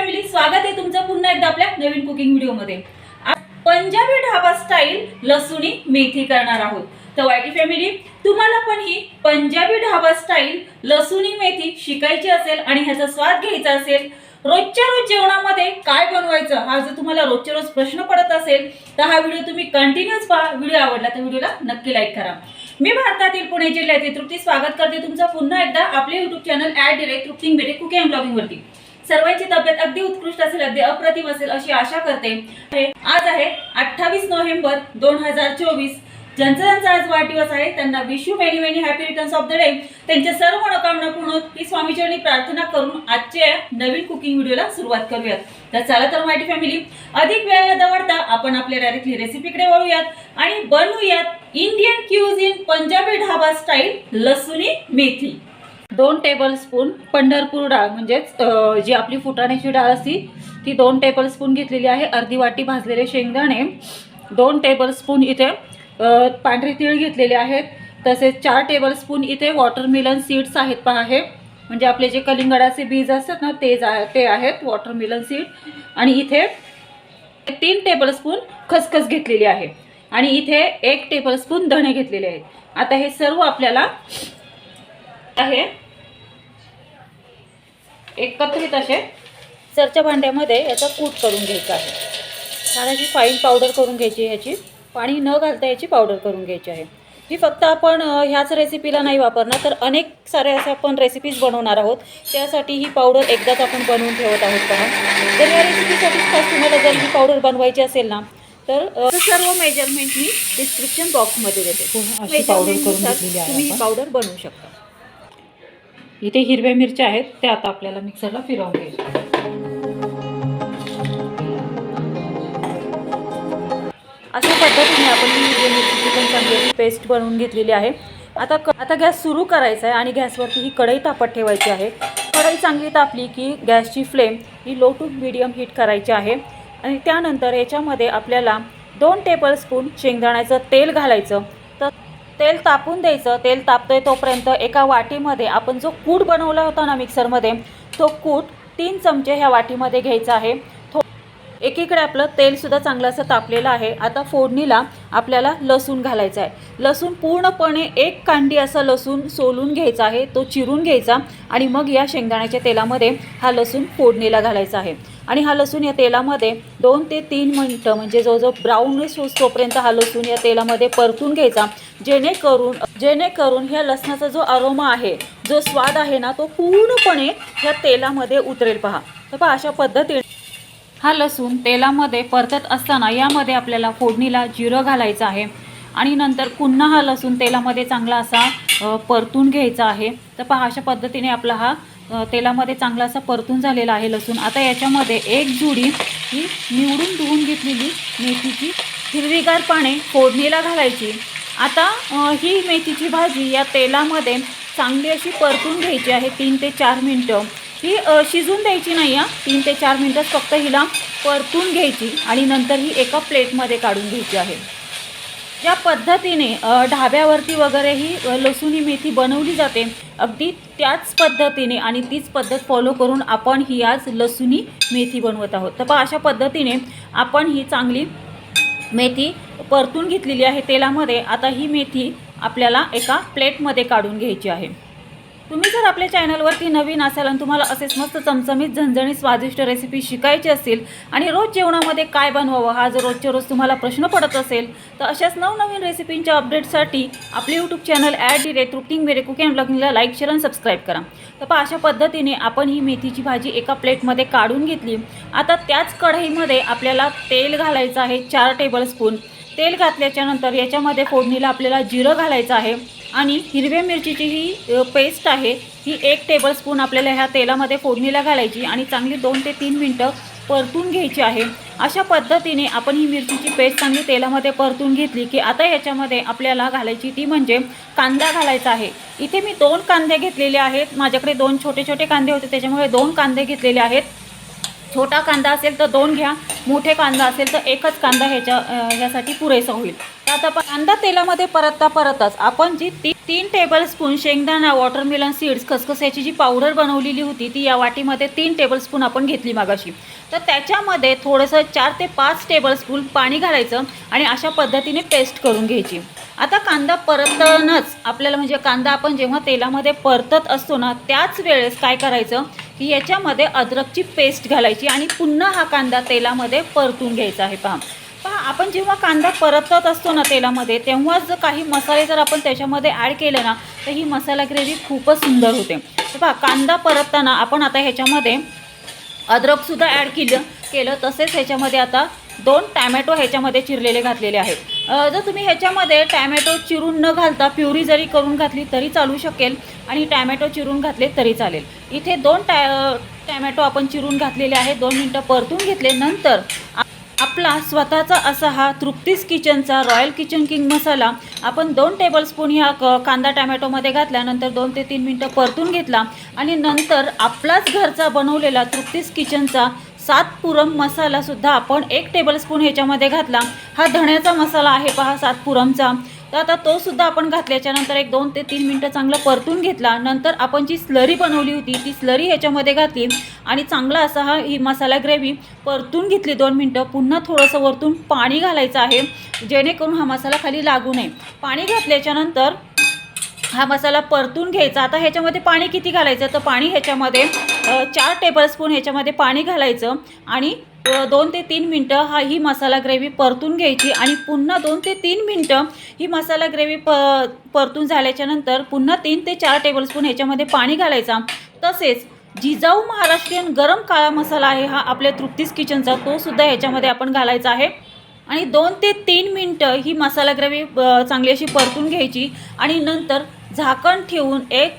Family स्वागत आहे तुमचं पुन्हा एकदा आपल्या नवीन कुकिंग व्हिडिओमध्ये पंजाबी ढाबा स्टाईल लसुणी मेथी करणार आहोत. तर वायटी फॅमिली तुम्हाला पण ही पंजाबी ढाबा स्टाईल लसुणी मेथी शिकायची असेल आणि ह्याचा स्वाद घ्यायचा असेल रोजच्या रोज जेवणामध्ये काय बनवायचं हा जर तुम्हाला रोजच्या रोज प्रश्न पडत असेल तर हा व्हिडिओ तुम्ही कंटिन्यूच पहा. व्हिडिओ आवडला तर व्हिडिओला नक्की लाईक करा. मी भारतातील पुणे जिल्ह्यातील तृप्ती स्वागत करते तुमचं पुन्हा एकदा आपले YouTube channel at direct Trupti बेटे कुकिंग ब्लॉगिंग वरती. सर्वांची तब्येत अगदी उत्कृष्ट असेल अगदी अप्रतिम असेल अशी आशा करते. हे आज आहे अठ्ठावीस नोव्हेंबर दोन हजार चोवीस. ज्यांचा ज्यांचा आज वाढदिवस आहे त्यांना wish you many many happy returns of the day त्यांच्या सर्व मनोकामना पूर्ण ही स्वामीचरणी प्रार्थना करून आजच्या नवीन कुकिंग व्हिडिओला सुरुवात करूयात. तर चला तर माहिती फॅमिली अधिक वेळेला दवडता आपण आपल्या डायरेक्टली रेसिपीकडे वळूयात आणि बनवूयात Indian cues in Punjabi dhaba style लसुनी मेथी. दोन टेबलस्पून पंढरपूर डाळ म्हणजेच जी आपली फुटाण्याची डाळ असती ती दोन टेबलस्पून घेतलेली आहे. अर्धी वाटी भाजलेले शेंगदाणे दोन टेबल स्पून इथे पांढरे तीळ घेतलेले आहेत. तसेच चार टेबलस्पून इथे वॉटरमिलन सीड्स आहेत पहा हे. म्हणजे आपले जे कलिंगडाचे बीज असतात ना ते जा ते आहेत वॉटरमिलन सीड आणि इथे तीन टेबलस्पून खसखस घेतलेली आहे. आणि इथे एक टेबलस्पून धणे घेतलेले आहेत. आता हे सर्व आपल्याला आहे. एकत्रित असे. सरच्या भांड्यामध्ये याचा कूट करून घ्यायचा आहे. छान अशी फाईन पावडर करून घ्यायची ह्याची पाणी न घालता याची पावडर करून घ्यायची आहे. ही फक्त आपण ह्याच रेसिपीला नाही वापरणार तर अनेक सारे असं आपण रेसिपीज बनवणार आहोत. त्यासाठी ही पावडर एकदाच आपण बनवून ठेवत आहोत पहा. तर या रेसिपीसाठी खास तुम्हाला जर ही पावडर बनवायची असेल ना तर सर्व मेजरमेंट मी डिस्क्रिप्शन बॉक्समध्ये देते. अशी आहे तुम्ही ही. पावडर बनवू शकता. इथे हिरव्या मिरच्या आहेत त्या आता आपल्याला मिक्सरला फिरवून घ्यायच्या अशा पद्धतीने आपण ही हिरवी मिरचीची पण चांगली पेस्ट बनवून घेतलेली आहे. आता क आता गॅस सुरू करायचा आहे आणि गॅसवरती ही कढई तापत ठेवायची आहे. कढई चांगली तापली की गॅसची फ्लेम ही लो टू मिडियम हीट करायची आहे. आणि त्यानंतर याच्यामध्ये आपल्याला दोन टेबल स्पून शेंगदाण्याचं तेल घालायचं. तेल तापून द्यायचं तेल तापतंय तोपर्यंत एका वाटीमध्ये आपण जो कूट बनवला होता ना मिक्सरमध्ये तो कूट तीन चमचे ह्या वाटीमध्ये घ्यायचा आहे. एकीकडे आपलं तेलसुद्धा चांगलं असं तापलेलं आहे. आता फोडणीला आपल्याला लसूण घालायचा आहे. लसूण पूर्णपणे एक कांडी असा लसूण सोलून घ्यायचा आहे. तो चिरून घ्यायचा आणि मग या शेंगदाण्याच्या तेलामध्ये हा लसूण फोडणीला घालायचा आहे. आणि हा लसूण या तेलामध्ये दोन ते तीन मिनटं म्हणजे जवळजवळ ब्राऊनिश होतोपर्यंत हा लसूण या तेलामध्ये परतून घ्यायचा. जेणेकरून जेणेकरून ह्या लसणाचा जो अरोमा आहे जो स्वाद आहे ना तो पूर्णपणे ह्या तेलामध्ये उतरेल पहा. तर पहा अशा पद्धतीने हा लसूण तेलामध्ये परतत असताना यामध्ये आपल्याला फोडणीला जिरं घालायचं आहे. आणि नंतर पुन्हा हा लसूण तेलामध्ये चांगला असा परतून घ्यायचा आहे. तर पहा अशा पद्धतीने आपला हा तेलामध्ये चांगला असा परतून झालेला आहे लसूण. आता याच्यामध्ये एक जुडी ही निवडून धुवून घेतलेली मेथीची हिरवीगार पाने फोडणीला घालायची. आता ही मेथीची भाजी या तेलामध्ये चांगली अशी परतून घ्यायची आहे तीन ते चार मिनटं. ही शिजून द्यायची नाही आहे तीन ते चार मिनटं फक्त हिला परतून घ्यायची आणि नंतर ही एका प्लेटमध्ये काढून घ्यायची आहे. ज्या पद्धतीने ढाब्यावरती वगैरे ही लसूणी मेथी बनवली जाते अगदी त्याच पद्धतीने आणि तीच पद्धत फॉलो करून आपण ही आज लसुणी मेथी बनवत आहोत. तर अशा पद्धतीने आपण ही चांगली मेथी परतून घेतलेली आहे तेलामध्ये. आता ही मेथी आपल्याला एका प्लेटमध्ये काढून घ्यायची आहे. तुम्ही जर आपल्या चॅनलवरती नवीन असाल आणि तुम्हाला असेच मस्त चमचमीत झणझणीत स्वादिष्ट रेसिपी शिकायची असतील आणि रोज जेवणामध्ये काय बनवावं हा जर रोजच्या रोज तुम्हाला प्रश्न पडत असेल तर अशाच नवनवीन रेसिपींच्या अपडेटसाठी आपले यूट्यूब चॅनल ॲड डी रेट रुटिंग मेरे कुकिंग अँड ब्लॉगिंगला लाईक शेअर आणि सबस्क्राईब करा. तर पहा अशा पद्धतीने आपण ही मेथीची भाजी एका प्लेटमध्ये काढून घेतली. आता त्याच कढईमध्ये आपल्याला तेल घालायचं आहे चार टेबल स्पून तेल घातल्याच्यानंतर याच्यामध्ये फोडणीला आपल्याला जिरं घालायचं आहे आणि हिरव्या मिरचीची ही पेस्ट आहे ही एक टेबलस्पून आपल्याला ह्या तेलामध्ये फोडणीला घालायची आणि चांगली दोन ते तीन मिनटं परतून घ्यायची आहे. अशा पद्धतीने आपण ही मिरचीची पेस्ट चांगली तेलामध्ये परतून घेतली की आता याच्यामध्ये आपल्याला घालायची ती म्हणजे कांदा घालायचा आहे. इथे मी दोन कांदे घेतलेले आहेत. माझ्याकडे दोन छोटे छोटे कांदे होते त्याच्यामुळे दोन कांदे घेतलेले आहेत. छोटा कांदा असेल तर दोन घ्या मोठे कांदा असेल तर एकच कांदा ह्याच्या ह्यासाठी पुरेसा होईल. तर आता कांदा तेलामध्ये परतता परतच आपण जी ती तीन टेबलस्पून शेंगदाणा वॉटरमेलन सीड्स खसखस्याची जी पावडर बनवलेली होती ती या वाटीमध्ये तीन टेबलस्पून आपण घेतली मागाशी. तर त्याच्यामध्ये थोडंसं चार ते पाच टेबलस्पून पाणी घालायचं आणि अशा पद्धतीने पेस्ट करून घ्यायची. आता कांदा परतणंच. आपल्याला म्हणजे कांदा आपण जेव्हा तेलामध्ये परतत असतो ना त्याच वेळेस काय करायचं? की याच्यामध्ये अद्रकची पेस्ट घालायची आणि पुन्हा हा कांदा तेलामध्ये परतून घ्यायचा आहे. पहा. पहा आपण जेव्हा कांदा परतत असतो ना तेलामध्ये तेव्हाच जर काही मसाले जर आपण त्याच्यामध्ये ॲड केले ना तर ही मसाला ग्रेव्ही खूपच सुंदर होते. तर पहा कांदा परतताना आपण आता ह्याच्यामध्ये अद्रकसुद्धा ॲड केलं केलं तसेच ह्याच्यामध्ये आता दोन टॅमॅटो ह्याच्यामध्ये चिरलेले घातलेले आहेत. जर तुम्ही ह्याच्यामध्ये टॅमॅटो चिरून न घालता प्युरी जरी करून घातली तरी चालू शकेल आणि टॅमॅटो चिरून घातले तरी चालेल. इथे दोन टॅ टॅमॅटो आपण चिरून घातलेले आहेत. दोन मिनटं परतून घेतले. नंतर आपला स्वतःचा असा हा तृप्तीस किचनचा रॉयल किचन किंग मसाला आपण दोन टेबलस्पून ह्या क कांदा टॅमॅटोमध्ये घातल्यानंतर दोन ते तीन मिनटं परतून घेतला आणि नंतर आपलाच घरचा बनवलेला तृप्तीस किचनचा सातपुरम मसालासुद्धा आपण एक टेबलस्पून ह्याच्यामध्ये घातला. हा धण्याचा मसाला आहे पहा सातपुरमचा तर आता तो सुद्धा आपण घातल्याच्यानंतर एक दोन ते तीन मिनटं चांगलं परतून घेतला. नंतर आपण जी स्लरी बनवली होती ती स्लरी ह्याच्यामध्ये घातली आणि चांगला असा हा ही मसाला ग्रेव्ही परतून घेतली दोन मिनटं. पुन्हा थोडंसं वरतून पाणी घालायचं आहे जेणेकरून हा मसाला खाली लागू नये. पाणी घातल्याच्यानंतर हा मसाला परतून घ्यायचा. आता ह्याच्यामध्ये पाणी किती घालायचं? तर पाणी ह्याच्यामध्ये चार टेबलस्पून ह्याच्यामध्ये पाणी घालायचं आणि दोन ते तीन मिनटं हा ही मसाला ग्रेव्ही परतून घ्यायची आणि पुन्हा दोन ते तीन मिनटं ही मसाला ग्रेव्ही प परतून झाल्याच्यानंतर पुन्हा तीन ते चार टेबलस्पून ह्याच्यामध्ये पाणी घालायचा. तसेच जिजाऊ महाराष्ट्रीयन गरम काळा मसाला आहे हा आपल्या तृप्तीस किचनचा तो सुद्धा ह्याच्यामध्ये आपण घालायचा आहे. आणि दोन ते तीन मिनटं ही मसाला ग्रेव्ही चांगली अशी परतून घ्यायची आणि नंतर झाकण ठेवून एक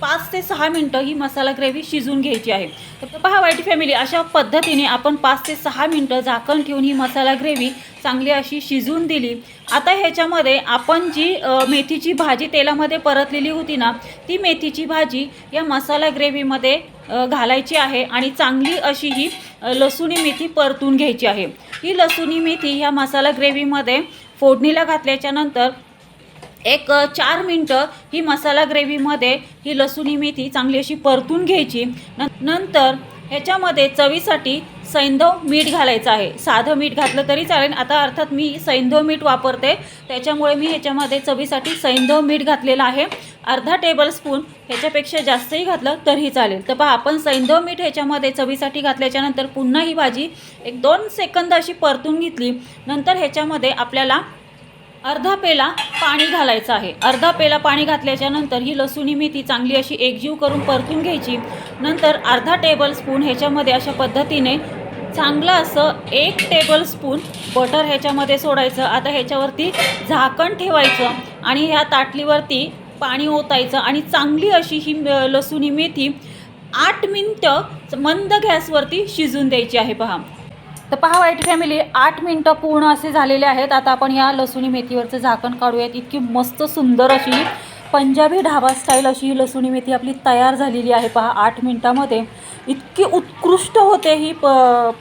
पाच ते सहा मिनटं ही मसाला ग्रेव्ही शिजून घ्यायची आहे. तर पहा वाईट फॅमिली अशा पद्धतीने आपण पाच ते सहा मिनटं झाकण ठेवून ही मसाला ग्रेव्ही चांगली अशी शिजून दिली. आता ह्याच्यामध्ये आपण जी मेथीची भाजी तेलामध्ये परतलेली होती ना ती मेथीची भाजी या मसाला ग्रेव्हीमध्ये घालायची आहे आणि चांगली अशी ही लसुणी मेथी परतून घ्यायची आहे. ही लसुणी मेथी ह्या मसाला ग्रेव्हीमध्ये फोडणीला घातल्याच्या नंतर एक चार मिनटं ही मसाला ग्रेव्हीमध्ये ही लसुणी मेथी चांगली अशी परतून घ्यायची. न नंतर ह्याच्यामध्ये चवीसाठी सैंधव मीठ घालायचं आहे. साधं मीठ घातलं तरी चालेल. आता अर्थात मी सैंधव मीठ वापरते. त्याच्यामुळे मी ह्याच्यामध्ये चवीसाठी सैंधव मीठ घातलेलं आहे. अर्धा टेबलस्पून ह्याच्यापेक्षा जास्तही घातलं तरीही चालेल. तर पहा आपण सैंधव मीठ ह्याच्यामध्ये चवीसाठी घातल्याच्यानंतर पुन्हा ही भाजी एक दोन सेकंद अशी परतून घेतली. नंतर ह्याच्यामध्ये आपल्याला अर्धा पेला पाणी घालायचं आहे. अर्धा पेला पाणी घातल्याच्या नंतर ही लसूणी मेथी चांगली अशी एकजीव करून परतून घ्यायची. नंतर अर्धा टेबल स्पून ह्याच्यामध्ये अशा पद्धतीने चांगलं असं एक टेबल स्पून बटर ह्याच्यामध्ये सोडायचं. आता ह्याच्यावरती झाकण ठेवायचं आणि ह्या ताटलीवरती पाणी ओतायचं आणि चांगली अशी ही लसूणी मेथी आठ मिनटं मंद गॅसवरती शिजून द्यायची आहे. पहा. तर पहा वाईट फॅमिली आठ मिनटं पूर्ण असे झालेले आहेत. आता आपण या लसुणी मेथीवरचं झाकण काढूयात. इतकी मस्त सुंदर अशी पंजाबी ढाबा स्टाईल अशी ही लसुणी मेथी आपली तयार झालेली आहे. पहा आठ मिनटामध्ये. इतकी उत्कृष्ट होते ही प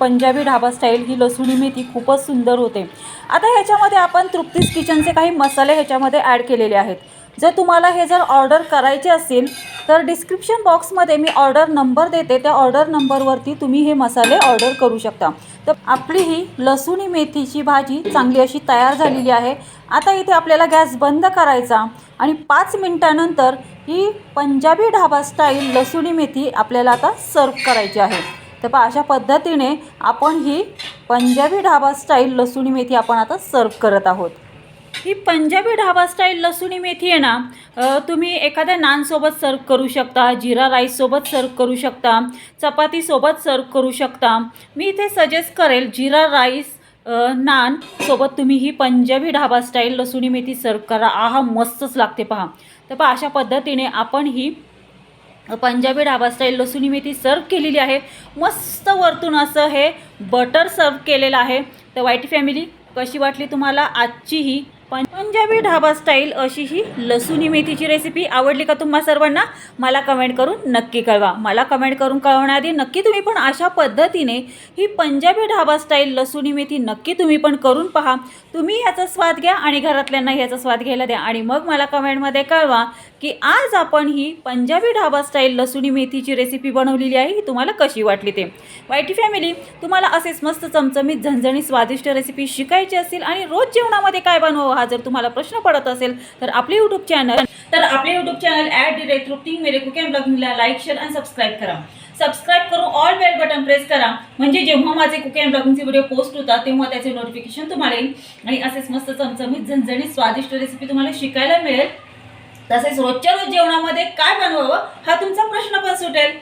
पंजाबी ढाबा स्टाईल ही लसुणी मेथी. खूपच सुंदर होते. आता ह्याच्यामध्ये आपण तृप्तीस किचनचे काही मसाले ह्याच्यामध्ये ॲड केलेले आहेत. जर तुम्हाला हे जर ऑर्डर करायचे असेल तर डिस्क्रिप्शन बॉक्समध्ये मी ऑर्डर नंबर देते. त्या ऑर्डर नंबरवरती तुम्ही हे मसाले ऑर्डर करू शकता. तर आपली ही लसुणी मेथीची भाजी चांगली अशी तयार झालेली आहे. आता इथे आपल्याला गॅस बंद करायचा आणि पाच मिनटानंतर ही पंजाबी ढाबा स्टाईल लसुणी मेथी आपल्याला आता सर्व करायची आहे. तर पहा अशा पद्धतीने आपण ही पंजाबी ढाबा स्टाईल लसुणी मेथी आपण आता सर्व करत आहोत. ही पंजाबी ढाबा स्टाईल लसुणी मेथी आहे ना तुम्ही एखाद्या नानसोबत सर्व करू शकता जिरा राईससोबत सर्व करू शकता चपातीसोबत सर्व करू शकता. मी इथे सजेस्ट करेल जिरा राईस नान सोबत तुम्ही ही पंजाबी ढाबा स्टाईल लसुणी मेथी सर्व करा. आहा मस्तच लागते पहा. तर पहा अशा पद्धतीने आपण ही पंजाबी ढाबा स्टाईल लसुणी मेथी सर्व केलेली आहे. मस्त वरतून असं हे बटर सर्व केलेलं आहे. तर वाईट फॅमिली कशी वाटली तुम्हाला आजची ही पंजाबी ढाबा स्टाईल अशी ही लसुणी मेथीची रेसिपी आवडली का तुम्हा सर्वांना? मला कमेंट करून नक्की कळवा. मला कमेंट करून कळवण्याआधी नक्की तुम्ही पण अशा पद्धतीने ही पंजाबी ढाबा स्टाईल लसुणी मेथी नक्की तुम्ही पण करून पहा. तुम्ही याचा स्वाद घ्या आणि घरातल्यांना याचा स्वाद घ्यायला द्या. आणि मग मला कमेंटमध्ये कळवा की आज आपण ही पंजाबी ढाबा स्टाईल लसुणी मेथीची रेसिपी बनवलेली आहे. ही तुम्हाला कशी वाटली ते? वायटी फॅमिली तुम्हाला असेच मस्त चमचमीत झणझणी स्वादिष्ट रेसिपी शिकायची असेल आणि रोज जेवणामध्ये काय बनवावं हा जर तुम्हाला प्रश्न पडत असेल तर आपले यूट्यूब चॅनल तर आपले यूट्यूब चॅनल ॲट दी रेट रुटीन मेरे कुकिंग ब्लॉगिंगला लाईक शेअर आणि सबस्क्राईब करा. सबस्क्राईब करून ऑल बेल बटन प्रेस करा. म्हणजे जेव्हा माझे कुक अँड ब्लॉगिंगचे व्हिडिओ पोस्ट होतात तेव्हा त्याचे नोटिफिकेशन तुम्हाला येईल. आणि असेच मस्त चमचमीत झणझणीत स्वादिष्ट रेसिपी तुम्हाला शिकायला मिळेल. तसेच रोजच्या रोज जेवणामध्ये काय बनवावं हा तुमचा प्रश्न पण सुटेल.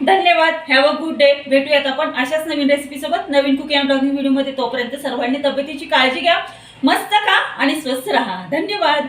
धन्यवाद. हॅव अ गुड डे भेटूयात आपण अशाच नवीन रेसिपीसोबत नवीन कुकिंग अँड ब्लॉगिंग व्हिडिओमध्ये तोपर्यंत सर्वांनी तब्येतीची काळजी घ्या. मस्त खा आणि स्वस्थ राहा. धन्यवाद.